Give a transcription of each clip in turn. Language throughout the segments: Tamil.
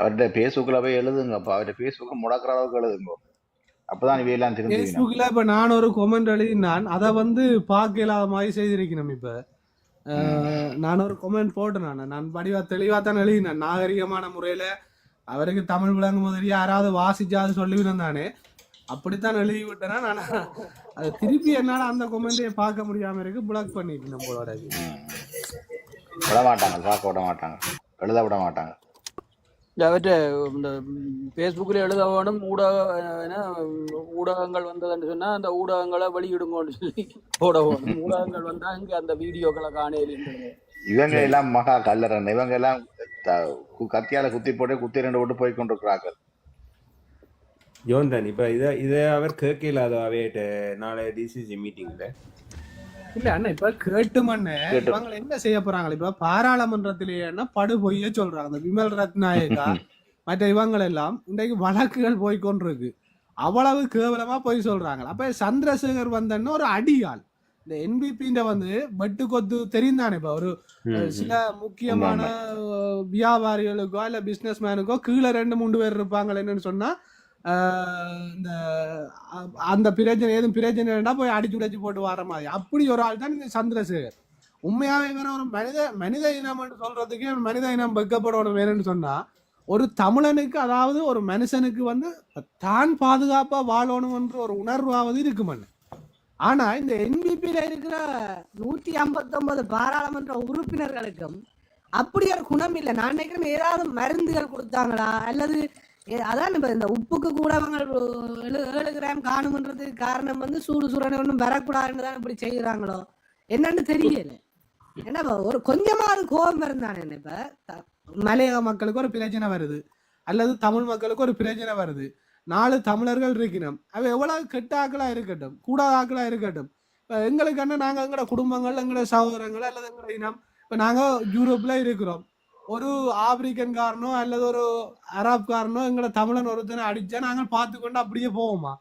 அவர்கிட்ட பேஸ்புக்கில் போய் எழுதுங்கப்பா அவர்கிட்ட பேஸ்புக்கை முடக்கிற அளவுக்கு எழுதுங்க. அப்பதான் இவையெல்லாம் திரும்பி ஃபேஸ்புக்ல இப்ப நான் ஒரு கொமெண்ட் எழுதினான். அதை வந்து பார்க்க இல்லாத மாதிரி செய்திருக்கணும் இப்ப. நான் ஒரு கொமெண்ட் போட்டேன் நான். நான் படிவா தெளிவா தான் எழுதினேன். நாகரிகமான முறையில அவருக்கு தமிழ் விளங்கும் போது யாராவது வாசிச்சாது சொல்லுவினேன் தானே. அப்படித்தான் எழுதி விட்டேன்னா நான். அது திருப்பி என்னால அந்த கொமெண்டையே பார்க்க முடியாம இருக்கு. பிளாக் பண்ணிட்டு நம்மளோட. விட மாட்டாங்க பார்க்க விட மாட்டாங்க எழுத விட மாட்டாங்க அவற்றை இந்த ஃபேஸ்புக்கில் எழுத வேணும் ஊடக என்ன, ஊடகங்கள் வந்ததுன்னு சொன்னா அந்த ஊடகங்களை வெளியிடுங்கன்னு சொல்லி போட வேணும் ஊடகங்கள் வந்தா இங்க அந்த வீடியோக்களை காணையில்ன்றது இவங்க எல்லாம் மகா கல்லறன் இவங்க எல்லாம் கத்தியால குத்தி போட்டு குத்தி ரெண்டு போட்டு போய் கொண்டிருக்கிறார்கள். யோந்தன் இப்ப இத இத அவர் கேட்கல அவையிட்ட நாளை டிசிசி மீட்டிங்ல இல்ல அண்ணா இப்ப கேட்டுமண்ணு கேட்டு. இவங்க என்ன செய்ய போறாங்க? இப்ப பாராளுமன்றத்திலேயே படு பொய்ய சொல்றாங்க இந்த விமல் ரத்நாயகா மற்ற இவங்கள் எல்லாம் இன்றைக்கு வழக்குகள் போய் கொண்டிருக்கு அவ்வளவு கேவலமா போய் சொல்றாங்க. அப்ப சந்திரசேகர் வந்தன்னு ஒரு அடியாள். இந்த என்பிபின்ற வந்து வெட்டு கொத்து தெரியும் தானே இப்ப? ஒரு சில முக்கியமான வியாபாரிகளுக்கோ இல்ல பிசினஸ் மேனுக்கோ கீழே ரெண்டு மூணு பேர் இருப்பாங்க என்னன்னு சொன்னா இந்த அ- அந்த பிரச்சனை ஏதும் பிரச்சனை இருந்தா போய் அடிச்சு உடைச்சு போட்டு வர மாதிரி. அப்படி ஒரு ஆள் தான் இந்த சந்திரசேகர். உண்மையாவே வேற ஒரு மனித மனித இனம் சொல்றதுக்கே மனித இனம் வெக்கப்படணும் வேணும்னு சொன்னா ஒரு தமிழனுக்கு அதாவது ஒரு மனுஷனுக்கு வந்து தான் பாதுகாப்பா வாழணும்ன்ற ஒரு உணர்வாவது இருக்குமண்ணு ஆனா இந்த என்பிபியில இருக்கிற நூத்தி ஐம்பத்தொன்பது பாராளுமன்ற உறுப்பினர்களுக்கும் அப்படி ஒரு குணம் இல்லை. நான் நினைக்கிறேன் ஏதாவது மருந்துகள் கொடுத்தாங்களா? அல்லது அதான் இப்ப இந்த உப்புக்கு கூட அவங்க ஏழு ஏழு கிராம் காணுமன்றதுக்கு காரணம் வந்து சூடு சூடனை ஒன்றும் வரக்கூடாதுன்னு தான் இப்படி செய்யறாங்களோ என்னன்னு தெரியல. ஏன்னா ஒரு கொஞ்சமாவது கோபம் இருந்தானே இப்ப? மலையக மக்களுக்கு ஒரு பிரச்சனை வருது. அல்லது தமிழ் மக்களுக்கு ஒரு பிரச்சனை வருது. நாலு தமிழர்கள் இருக்கணும் அவ எவ்வளவு கெட்ட ஆக்களா இருக்கட்டும் கூடாத ஆக்களா இருக்கட்டும். இப்ப எங்களுக்கு என்ன நாங்க எங்களோட குடும்பங்கள் எங்களோட சகோதரங்கள் அல்லது எங்களோட இனம் இப்ப நாங்க யூரோப்ல இருக்கிறோம். ஒரு ஆப்பிரிக்கன் காரனோ அல்லது ஒரு அரப் காரனோ எங்களோட தமிழன் ஒருத்தனை அடிச்சா நாங்க பார்த்து கொண்டு அப்படியே போவோமா?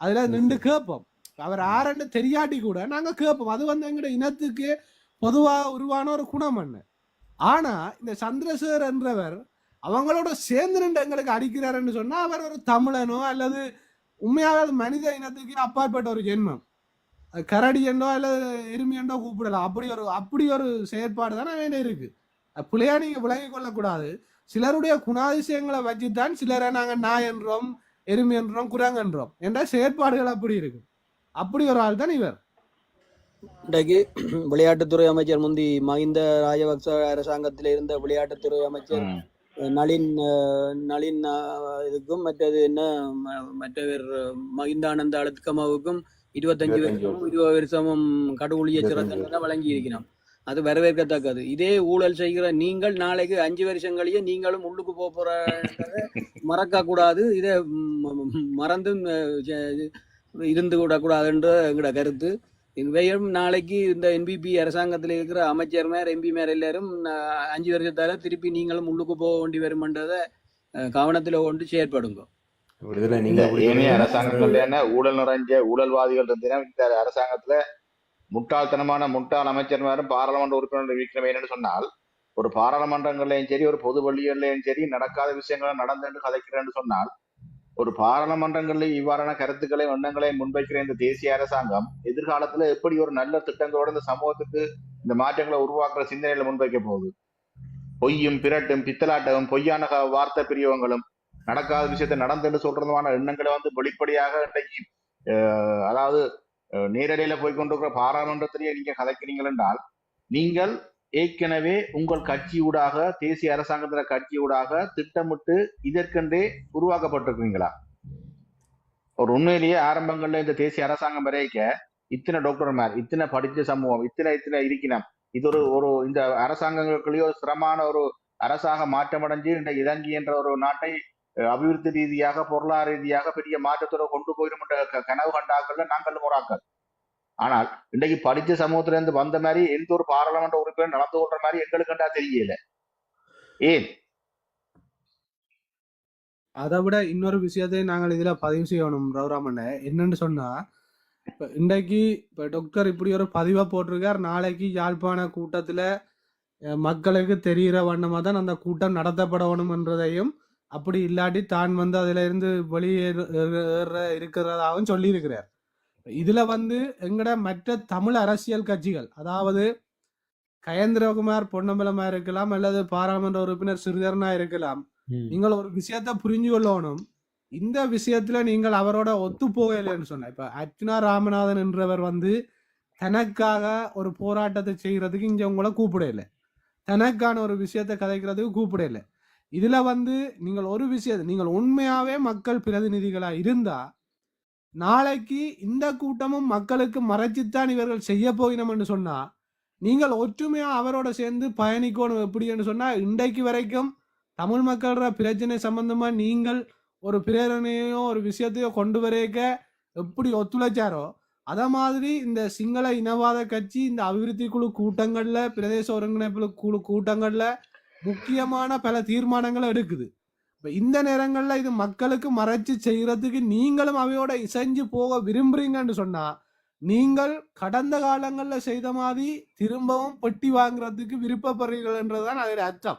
அதுல நின்று கேட்போம். அவர் யாருன்னு தெரியாட்டி கூட நாங்க கேட்போம். அது வந்து எங்களோட இனத்துக்கு பொதுவா உருவான ஒரு குணம் என்ன ஆனா இந்த சந்திரசேகர் என்றவர் அவங்களோட சேர்ந்து நின்று எங்களுக்கு அடிக்கிறாருன்னு சொன்னா அவர் ஒரு தமிழனோ அல்லது உண்மையாவே அது மனித இனத்துக்கு அப்பாற்பட்ட ஒரு ஜென்மம். கரடி என்றோ அல்லது எருமி என்றோ கூப்பிடலாம். அப்படி ஒரு அப்படி ஒரு செயற்பாடு தானே வேண்டி இருக்கு. பிள்ளையா நீங்க விளங்கிக் கொள்ளக்கூடாது. சிலருடைய குணாதிசயங்களை வச்சுத்தான் சிலரை நாங்க நாய் என்றோம் எருமி என்றோம் குரங்கு என்றோம். என்ற செயற்பாடுகள் அப்படி இருக்கு. அப்படி ஒரு ஆள் தான் இவர். இன்றைக்கு விளையாட்டுத்துறை அமைச்சர் முந்தி மஹிந்த ராஜபக்ச அரசாங்கத்தில் இருந்த விளையாட்டுத்துறை அமைச்சர். நளின் நளின் இதுக்கும் மற்றது என்ன மற்றவர் மகிந்தானந்த அழுத்கமாவுக்கும் இருபத்தஞ்சு வருஷமும் இருபது வருஷமும் கடவுளிய சிறந்தனை வழங்கி இருக்கிறோம் அது வரவேற்கத்தக்கது. இதே ஊழல் செய்கிற நீங்கள் நாளைக்கு அஞ்சு வருஷங்களையே நீங்களும் உள்ளுக்கு போக போறதை மறக்க கூடாது இதை மறந்து இருந்து விடக்கூடாதுன்ற எங்களோட கருத்து. இவையும் நாளைக்கு இந்த என்பிபி அரசாங்கத்தில் இருக்கிற அமைச்சர்மார் எம்பிமார் எல்லாரும் அஹ், அஞ்சு வருஷத்தால திருப்பி நீங்களும் உள்ளுக்கு போக வேண்டி வருமன்றதை கவனத்துல கொண்டு செயற்படுங்க. என்ன? ஊழல் நிறைஞ்ச ஊழல்வாதிகள் இருந்தீங்கன்னா இந்த அரசாங்கத்துல முட்டாள்தனமான முட்டாள் அமைச்சர்மாரும் பாராளுமன்ற உறுப்பினர் இருக்கிறோம் என்னன்னு சொன்னால் ஒரு பாராளுமன்றங்கள்லையும் சரி ஒரு பொது வழியிலையும் சரி நடக்காத விஷயங்களை நடந்து கதைக்கிறேன்னு சொன்னால் ஒரு பாராளுமன்றங்களில் இவ்வாறான கருத்துக்களையும் எண்ணங்களையும் முன்வைக்கிற இந்த தேசிய அரசாங்கம் எதிர்காலத்துல எப்படி ஒரு நல்ல திட்டங்களோட இந்த சமூகத்துக்கு இந்த மாற்றங்களை உருவாக்குற சிந்தனையில முன்வைக்க போகுது. பொய்யும் பிரட்டும் பித்தலாட்டமும் பொய்யான க- வார்த்தை பிரியவங்களும் நடக்காத விஷயத்தை நடந்துன்னு சொல்றதுமான எண்ணங்களை வந்து வெளிப்படையாக இன்றைக்கு அதாவது நேரடியில போய் கொண்டிருக்கிற பாராளுமன்றத்திலேயே நீங்க கதைக்கிறீங்கள் என்றால் நீங்கள் ஏற்கனவே உங்கள் கட்சியூடாக தேசிய அரசாங்கத்தின கட்சியூடாக திட்டமிட்டு இதற்கென்றே உருவாக்கப்பட்டிருக்கிறீங்களா? ஒரு உண்மையிலேயே ஆரம்பங்கள்ல இந்த தேசிய அரசாங்கம் வரைக்க இத்தனை டாக்டர்மார் இத்தனை படித்த சமூகம் இத்தனை இத்தனை இருக்கணும் இது ஒரு ஒரு இந்த அரசாங்கங்களுக்குள்ளேயோ சிரமமான ஒரு அரசாக மாற்றமடைஞ்சு இந்த இலங்கை என்ற ஒரு நாட்டை அபிவிருத்தி ரீதியாக பொருளாதார ரீதியாக பெரிய மாற்றத்தோட கொண்டு போயிடும் என்ற கனவு கண்டாக்கள்ல நாங்கள் முறாக்கள் ஆனால் இன்றைக்கு படிச்ச சமூகத்துல இருந்து வந்த மாதிரி எந்த ஒரு பாராளுமன்ற உறுப்பினர் நடந்து கொள்ற மாதிரி எங்களுக்கு கண்டா தெரியல. ஏன்? அதை விட இன்னொரு விஷயத்தை நாங்கள் இதுல பதிவு செய்யணும் ரவுராமண்ண என்னன்னு சொன்னா இப்ப இன்றைக்கு இப்ப டாக்டர் இப்படி ஒரு பதிவை போட்டிருக்கார். நாளைக்கு யாழ்ப்பாண கூட்டத்துல மக்களுக்கு தெரிகிற வண்ணமா தான் அந்த கூட்டம் நடத்தப்படணும் என்றதையும் அப்படி இல்லாட்டி தான் வந்து அதுல இருந்து வெளியேற இருக்கிறதாகவும் சொல்லியிருக்கிறார். இதுல வந்து எங்கட மற்ற தமிழ் அரசியல் கட்சிகள் அதாவது கயேந்திரகுமார் பொன்னம்பலமா இருக்கலாம் அல்லது பாராளுமன்ற உறுப்பினர் சிறிதரனா இருக்கலாம். நீங்கள் ஒரு விஷயத்த புரிஞ்சு கொள்ளணும். இந்த விஷயத்துல நீங்கள் அவரோட ஒத்து போகலைன்னு சொன்ன இப்ப அர்ச்சுனா ராமநாதன் என்றவர் வந்து தனக்காக ஒரு போராட்டத்தை செய்யறதுக்கு இங்க உங்களை கூப்பிடல. தனக்கான ஒரு விஷயத்தை கதைக்கிறதுக்கு கூப்பிடல. இதுல வந்து நீங்கள் ஒரு விஷயத்தை நீங்கள் உண்மையாவே மக்கள் பிரதிநிதிகளா இருந்தா நாளைக்கு இந்த கூட்டமும் மக்களுக்கு மறைச்சித்தான் இவர்கள் செய்ய போகிறோம்னு சொன்னா நீங்கள் ஒற்றுமையா அவரோட சேர்ந்து பயணிக்கணும் எப்படி என்று சொன்னா இன்றைக்கு வரைக்கும் தமிழ் மக்களோட பிரச்சனை சம்பந்தமா நீங்கள் ஒரு பிரேரணையோ ஒரு விஷயத்தையோ கொண்டு வரைக்க எப்படி ஒத்துழைச்சாரோ அதை மாதிரி இந்த சிங்கள இனவாத கட்சி இந்த அபிவிருத்தி குழு கூட்டங்கள்ல பிரதேச ஒருங்கிணைப்பு குழு கூட்டங்கள்ல முக்கியமான பல தீர்மானங்களை எடுக்குது. இப்போ இந்த நேரங்களில் இது மக்களுக்கு மறைச்சு செய்கிறதுக்கு நீங்களும் அவையோட இசைஞ்சு போக விரும்புறீங்கன்னு சொன்னால் நீங்கள் கடந்த காலங்களில் செய்த மாதிரி திரும்பவும் பெட்டி வாங்குறதுக்கு விருப்பப்படுறீர்கள் என்றதுதான் அதோட அர்த்தம்.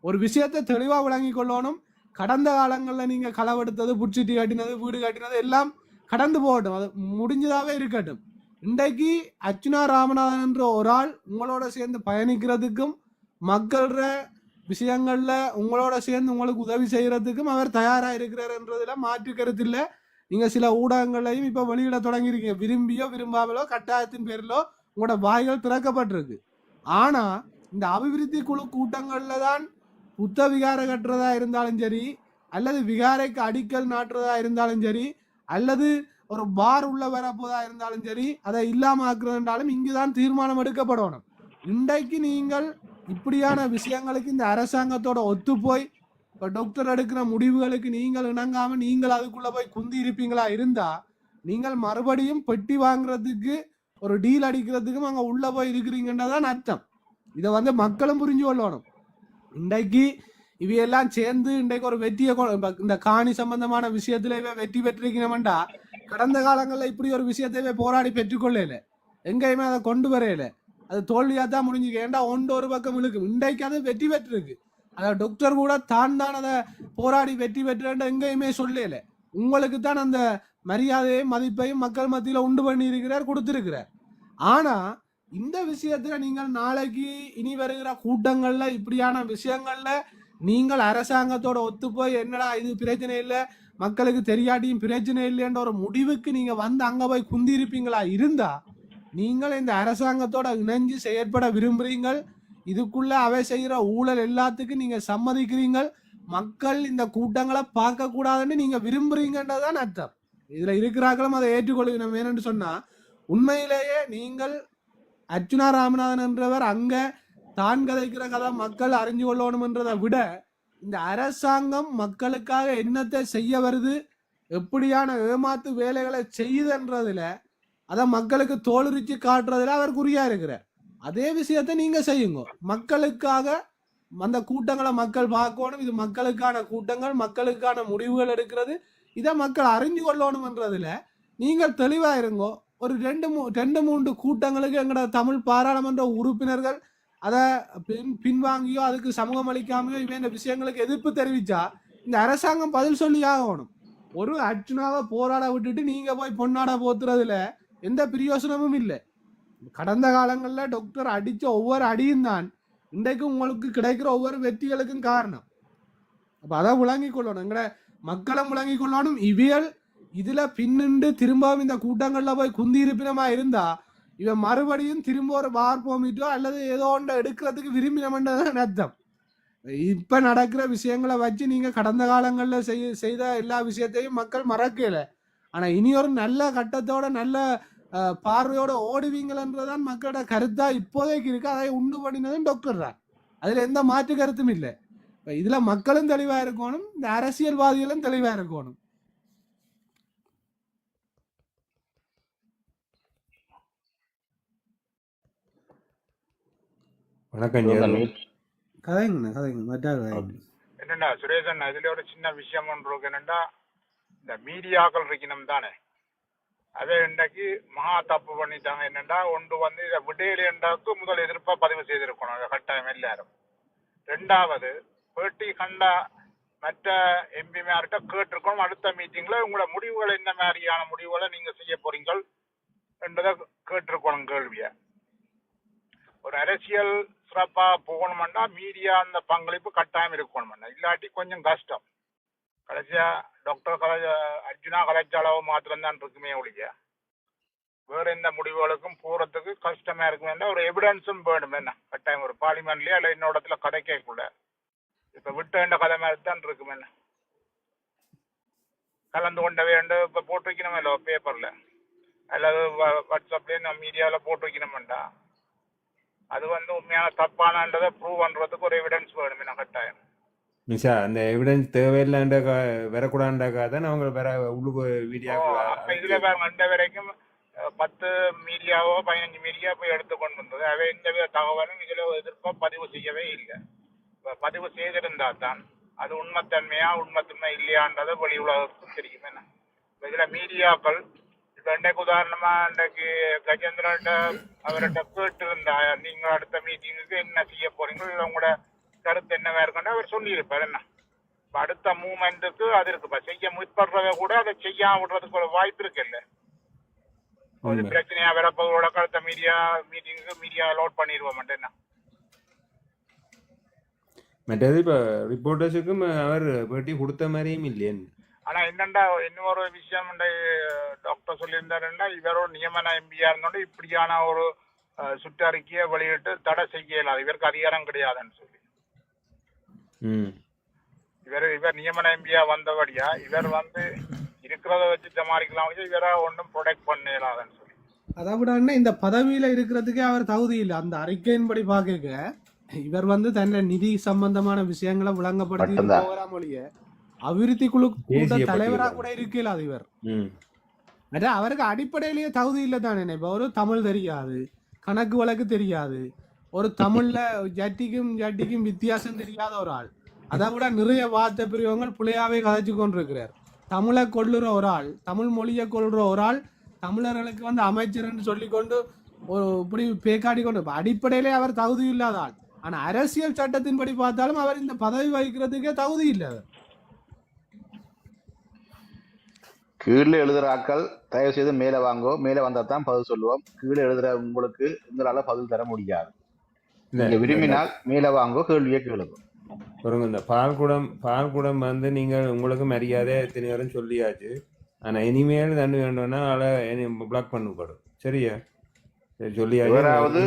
ஒரு விஷயத்தை தெளிவாக விளங்கி கொள்ளணும். கடந்த காலங்களில் நீங்கள் களவெடுத்தது புட்சிட்டி காட்டினது வீடு காட்டினது எல்லாம் கடந்து போகட்டும். அது முடிஞ்சதாகவே இருக்கட்டும். இன்றைக்கு அர்ச்சுனா ராமநாதன் என்ற ஒரு ஆள் உங்களோட சேர்ந்து பயணிக்கிறதுக்கும் மக்கள்ற விஷயங்கள்ல உங்களோட சேர்ந்து உங்களுக்கு உதவி செய்யறதுக்கும் அவர் தயாரா இருக்கிறார்ன்றதுல மாற்று கருத்து இல்ல. நீங்க சில ஊடகங்களையும் இப்ப வெளியிட தொடங்கியிருக்கீங்க. விரும்பியோ விரும்பாமலோ கட்டாயத்தின் பேரிலோ உங்களோட வாய்கள் திறக்கப்பட்டிருக்கு. ஆனா இந்த அபிவிருத்தி குழு கூட்டங்கள்ல தான் புத்த விகார கட்டுறதா இருந்தாலும் சரி அல்லது விகாரைக்கு அடிக்கல் நாட்டுறதா இருந்தாலும் சரி அல்லது ஒரு பார் உள்ள வரப்போதா இருந்தாலும் சரி அதை இல்லாம ஆக்குறதுன்றாலும் இங்குதான் தீர்மானம் எடுக்கப்படணும். இன்றைக்கு நீங்கள் இப்படியான விஷயங்களுக்கு இந்த அரசாங்கத்தோட ஒத்து போய் இப்போ டாக்டர் எடுக்கிற முடிவுகளுக்கு நீங்கள் இணங்காம நீங்கள் அதுக்குள்ள போய் குந்தி இருப்பீங்களா இருந்தா நீங்கள் மறுபடியும் பெட்டி வாங்குறதுக்கு ஒரு டீல் அடிக்கிறதுக்கும் அங்கே உள்ள போய் இருக்கிறீங்கன்றதான் அர்த்தம். இதை வந்து மக்களும் புரிஞ்சு கொள்ளணும். இன்றைக்கு இவையெல்லாம் சேர்ந்து இன்றைக்கு ஒரு வெற்றியை கொ- இந்த காணி சம்பந்தமான விஷயத்துல இவ வெற்றி பெற்றிருக்கணும்டா கடந்த காலங்களில் இப்படி ஒரு விஷயத்தை போராடி பெற்றுக்கொள்ளல. எங்கேயுமே அதை கொண்டு வரையில அது தோல்வியா தான் முடிஞ்சுக்க ஏன்டா ஒன்று ஒரு பக்கம் இழுக்கும்? இன்றைக்கு அது வெற்றி பெற்றிருக்கு. அத டாக்டர் கூட தான் தான் அதை போராடி வெற்றி பெற்றேன் எங்கேயுமே சொல்லல. உங்களுக்கு தான் அந்த மரியாதையும் மதிப்பையும் மக்கள் மத்தியில் உண்டு பண்ணி இருக்கிறார் கொடுத்திருக்கிறார். ஆனா இந்த விஷயத்துல நீங்கள் நாளைக்கு இனி வருகிற கூட்டங்கள்ல இப்படியான விஷயங்கள்ல நீங்கள் அரசாங்கத்தோட ஒத்து போய் என்னடா இது பிரச்சனை இல்லை? மக்களுக்கு தெரியாட்டியும் பிரச்சனை இல்லைன்ற ஒரு முடிவுக்கு நீங்க வந்து அங்க போய் குந்தி இருப்பீங்களா இருந்தா நீங்கள் இந்த அரசாங்கத்தோட இணைஞ்சு செயற்பட விரும்புறீங்கள். இதுக்குள்ள அவை செய்யற ஊழல் எல்லாத்துக்கும் நீங்க சம்மதிக்கிறீங்கள். மக்கள் இந்த கூட்டங்களை பார்க்க கூடாதுன்னு நீங்க விரும்புறீங்கன்றதுதான் அர்த்தம். இதுல இருக்கிறார்களும் அதை ஏற்றுக்கொள்கிறோம். ஏன்னு சொன்னா உண்மையிலேயே நீங்கள் அர்ச்சுனா ராமநாதன் என்றவர் அங்க தான் கதைக்கிற கதை மக்கள் அறிஞ்சு கொள்ளணும்ன்றதை விட இந்த அரசாங்கம் மக்களுக்காக என்னத்தை செய்ய வருது எப்படியான ஏமாத்து வேலைகளை செய்யுதுன்றதுல அதை மக்களுக்கு தோலுரிச்சு காட்டுறதுல அவர் குறியா இருக்கிறார். அதே விஷயத்த நீங்க செய்யுங்க. மக்களுக்காக அந்த கூட்டங்களை மக்கள் பார்க்கணும். இது மக்களுக்கான கூட்டங்கள் மக்களுக்கான முடிவுகள் எடுக்கிறது. இதை மக்கள் அறிஞ்சு கொள்ளணும்ன்றதுல நீங்கள் தெளிவா இருங்கோ. ஒரு ரெண்டு மூ ரெண்டு மூன்று கூட்டங்களுக்கு எங்களோட தமிழ் பாராளுமன்ற உறுப்பினர்கள் அதை பின் பின்வாங்கியோ அதுக்கு சமூகம் அளிக்காமையோ இவன் விஷயங்களுக்கு எதிர்ப்பு தெரிவிச்சா இந்த அரசாங்கம் பதில் சொல்லி ஆகணும். ஒரு அர்ச்சனாவை போராட விட்டுட்டு நீங்க போய் பொன்னாட போத்துறதுல எந்த பிரயோசனமும் இல்லை. கடந்த காலங்களில் டாக்டர் அடித்த ஒவ்வொரு அடியும் தான் இன்றைக்கு உங்களுக்கு கிடைக்கிற ஒவ்வொரு வெற்றிகளுக்கும் காரணம். அப்போ அதை விளங்கிக் கொள்ளணும். எங்களை மக்களும் விளங்கிக் கொள்ளணும். இவியல் இதில் பின்னின்று திரும்பவும் இந்த கூட்டங்களில் போய் குந்தி இருப்பினமா இருந்தா இவன் மறுபடியும் திரும்ப ஒரு பார் போமிட்டோ அல்லது ஏதோ ஒன்றை எடுக்கிறதுக்கு விரும்பினமன்றதான் அர்த்தம். இப்போ நடக்கிற விஷயங்களை வச்சு நீங்கள் கடந்த காலங்களில் செய்ய செய்த எல்லா விஷயத்தையும் மக்கள் மறக்கலை. ஆனால் இனி ஒரு நல்ல கட்டத்தோட நல்ல பார்வையோட ஓடுவீங்களன்றதான் மக்களோட கருத்தா இப்போதைக்கு இருக்கு. அதை உண்டு பண்ணினதும் டாக்டர் தான். அதுல எந்த மாற்று கருத்தும் இல்லை. இப்ப இதுல மக்களும் தெளிவா இருக்கணும் இந்த அரசியல்வாதிகளும் தெளிவா இருக்கணும். வணக்கம். கதைங்கண்ணா கதைங்க மற்ற என்னண்டா சுரேசன் இதுல ஒரு சின்ன விஷயம் ஒன்று இருக்கு. என்னண்டா இந்த மீடியாக்கள் இருக்கணும் தானே. அதை இன்றைக்கு மகா தப்பு பண்ணிட்டாங்க. என்னென்னா ஒன்று வந்து இதை விடையிலேண்டாக்கு முதல் எதிர்ப்பா பதிவு செய்திருக்கணும். அதை கட்டாயம் எல்லாரும். ரெண்டாவது பேட்டி கண்டா மற்ற எம்பிமார்கிட்ட கேட்டிருக்கோம் அடுத்த மீட்டிங்கில் உங்களோட முடிவுகள் என்ன மாதிரியான முடிவுகளை நீங்க செய்ய போறீங்கள் என்றதை கேட்டிருக்கணும் கேள்வியை. ஒரு அரசியல் சிறப்பா போகணுமெண்டா மீடியா அந்த பங்களிப்பு கட்டாயம் இருக்கணும் இல்லாட்டி கொஞ்சம் கஷ்டம். கடைசியா டாக்டர் கலை அர்ஜுனா கலைச்ச அளவு மாத்திரம்தான் இருக்குமே ஒழிய வேற எந்த முடிவுகளுக்கும் போறதுக்கு கஷ்டமா இருக்குமே ஒரு எவிடன்ஸும் வேணும் என்ன? கட்டாயம் ஒரு பார்லிமெண்ட்லயோ இல்ல இன்னொரு இடத்துல கதை கேட்கல இப்ப விட்ட வேண்ட கதை மாதிரி தான் இருக்கும் என்ன? கலந்து கொண்ட வேண்டும் இப்ப போட்டு வைக்கணுமല്ലോ பேப்பர்ல அல்லது வ- வாட்ஸ்அப்லயே நம்ம மீடியால போட்டு வைக்கணுமெண்டா அது வந்து உண்மையான தப்பானன்றதை ப்ரூவ் பண்றதுக்கு ஒரு எவிடன்ஸ் வேணும் என்ன கட்டாயம்? மிஷா அந்த எவிடன்ஸ் தேவையில்லைன்ற வரக்கூடாதுக்காக தான் அவங்க வேற உள்ளுக்கு வீடியோ இதுல இந்த வரைக்கும் பத்து மீடியாவோ பதினஞ்சு மீடியா போய் எடுத்து கொண்டு வந்தது. அவை எந்த வித தகவலும் இதுல எதிர்ப்போ பதிவு செய்யவே இல்லை. பதிவு செய்திருந்தா தான் அது உண்மைத்தன்மையா உண்மைத்தன்மை இல்லையான்றதை வெளி உலகத்துக்கு தெரியும் என்ன. இதுல மீடியாக்கள் இப்ப இன்றைக்கு உதாரணமா இன்றைக்கு கஜேந்திரன்ட்ட அவர்கிட்ட கேட்டு இருந்தா நீங்க அடுத்த மீட்டிங்குக்கு என்ன செய்ய போறீங்க? இல்ல உங்களோட கருத்து என்னவா இருக்குன்னு அவர் சொல்லியிருப்பார். என்ன? அடுத்த மூமெண்ட்டுக்கு அது இருக்குப்பா செய்ய முற்படுறத கூட அதை செய்யாம விடுறதுக்கு ஒரு வாய்ப்பு இருக்குல்ல. ஒரு. பிரச்சனையா வரப்போதோட அடுத்த மீடியா மீட்டிங்க்கு மீடியா லோட் பண்ணிடுவோம் என்ன? மற்றது இப்போ ரிப்போர்ட்டர்ஸுக்கும் அவர் பேட்டி கொடுத்த மாதிரியும் இல்லையே. ஆனா என்னண்டா இன்னொரு விஷயம் டாக்டர் சொல்லியிருந்தாருன்னா இவரோட நியமன எம்பியா இருந்தோட இப்படியான ஒரு சுற்றறிக்கையை வெளியிட்டு தடை செய்ய இயலாது இவருக்கு அதிகாரம் கிடையாதுன்னு சொல்லி. இவர் இவர் நியமன எம்பியா வந்தபடியா இவர் வந்து இருக்கிறத வச்சு சமாளிக்கலாம். இவரை ஒன்றும் ப்ரொடெக்ட் பண்ண இயலாதுன்னு சொல்லி. அதை விட இந்த பதவியில இருக்கிறதுக்கே அவர் தகுதி இல்லை. அந்த அறிக்கையின்படி பார்க்க இவர் வந்து தன்னை நிதி சம்பந்தமான விஷயங்களை விளங்கப்படுத்தி. போகிறாம ஒழிய அபிவிருத்தி குழு கூட்ட தலைவரா. கூட இருக்கல அது இவர். அவருக்கு அடிப்படையிலேயே தகுதி இல்லை தானே. இப்போ ஒரு தமிழ் தெரியாது கணக்கு வழக்கு தெரியாது. ஒரு தமிழ்ல ஜட்டிக்கும் ஜட்டிக்கும் வித்தியாசம் தெரியாத ஒரு ஆள். அதை விட நிறைய வார்த்தை பிரிவங்கள் பிள்ளையாவே கதைச்சு கொண்டிருக்கிறார். தமிழை கொள்ளுற ஒரு ஆள் தமிழ் மொழியை கொள்ளுற ஒரு ஆள் தமிழர்களுக்கு வந்து அமைச்சர்னு சொல்லிக்கொண்டு ஒரு இப்படி பேக்காடி கொண்டு அடிப்படையிலே அவர் தகுதி இல்லாத ஆள். ஆனா அரசியல் சட்டத்தின்படி பார்த்தாலும் அவர் இந்த பதவி வகிக்கிறதுக்கே தகுதி இல்லை கீழே எழுதுற ஆக்கள் தயவு செய்து மேலே வாங்கோ மேலே வந்தா தான் பதில் சொல்லுவோம். கீழே எழுதுற உங்களுக்கு உங்களால பதில் தர முடியாது. நீங்க விரும்பினால் மேலே வாங்கோ கேள்வியை கேளுங்க. பாருங்க இந்த பால்குடம் பால்குடம் வந்து நீங்கள் உங்களுக்கு மரியாதை எத்தனை நேரம் சொல்லியாச்சு. ஆனா இனிமேல் தண்ணி வேண்டும்னா அதை பிளாக் பண்ணப்படும் சரியா? சரி சொல்லியாச்சு.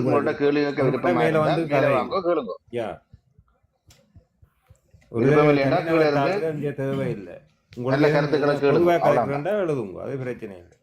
உங்களுக்கு- மேல வந்து யா. தேவையில்லை. கருத்துண்டா எழுதுங்க அது பிரச்சனை இல்லை.